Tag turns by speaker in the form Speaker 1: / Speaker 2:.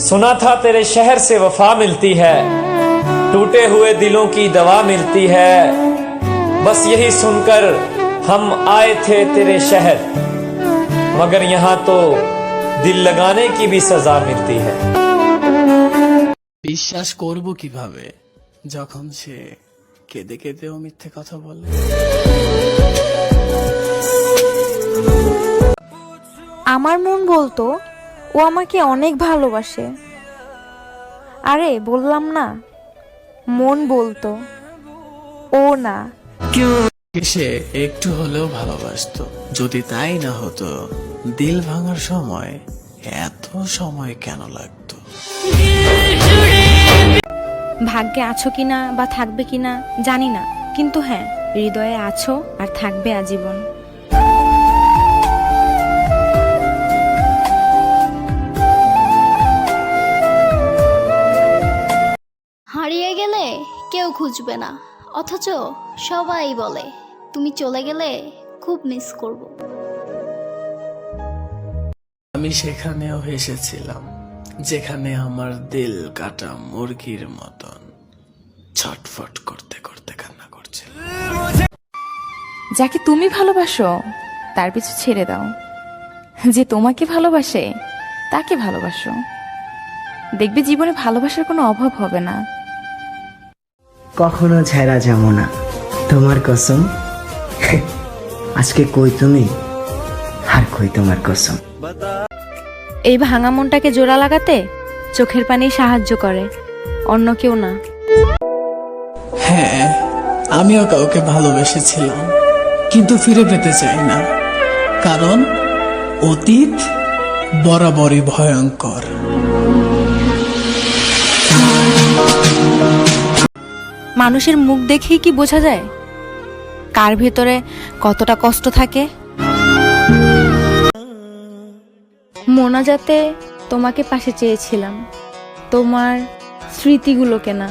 Speaker 1: सुना था तेरे शहर से वफा मिलती है टूटे हुए दिलों की दवा मिलती है बस यही सुनकर हम आए थे तेरे शहर मगर यहाँ तो दिल लगाने की भी सजा मिलती है
Speaker 2: বিশ্বাস করব কিভাবে যখন সে কেঁদে কেঁদেও মিথ্যে কথা বলে
Speaker 3: আমার মন বলতো ও আমাকে অনেক ভালোবাসে। আরে বললাম না। মন বলতো। ও না।
Speaker 2: সে একটু হলেও ভালোবাসতো। যদি তাই না হতো দিল ভাঙার সময় এত সময় কেন লাগতো?
Speaker 3: ভাগ্যে আছো কিনা বা থাকবে কিনা জানি না। কিন্তু হ্যাঁ হৃদয়ে আছো আর থাকবে আজীবন।
Speaker 4: হারিয়ে গেলে কেউ খুঁজবে না। অথচ সবাই বলে তুমি চলে গেলে খুব মিস করব।
Speaker 2: আমি সেখানেও হেসেছিলাম যেখানে আমার দিল কাটা মুরগির মতন। ছটফট করতে করতে কান্না করছিল।
Speaker 5: যাকে তুমি ভালোবাসো তার পিছু ছেড়ে দাও। যে তোমাকে ভালোবাসে তাকে ভালোবাসো। দেখবে জীবনে ভালোবাসার কোনো অভাব হবে না।
Speaker 6: কখনো ছেড়া যাব না। তোমার কসম? আজকে কই তুমি? আর কই তোমার কসম?
Speaker 3: এই ভাঙা মনটাকে জোড়া লাগাতে চোখের পানি সাহায্য করে অন্য কেউ না।
Speaker 2: হ্যাঁ আমিও কাউকে ভালোবেসেছিলাম কিন্তু ফিরে পেতে চাই না কারণ অতীত বরাবরই ভয়ঙ্কর।
Speaker 3: মানুষের মুখ দেখেই কি বোঝা যায়? কার ভেতরে কতটা কষ্ট থাকে? মোনাজাতে তোমাকে পাশে চেয়েছিলাম, তোমার স্মৃতিগুলোকে না।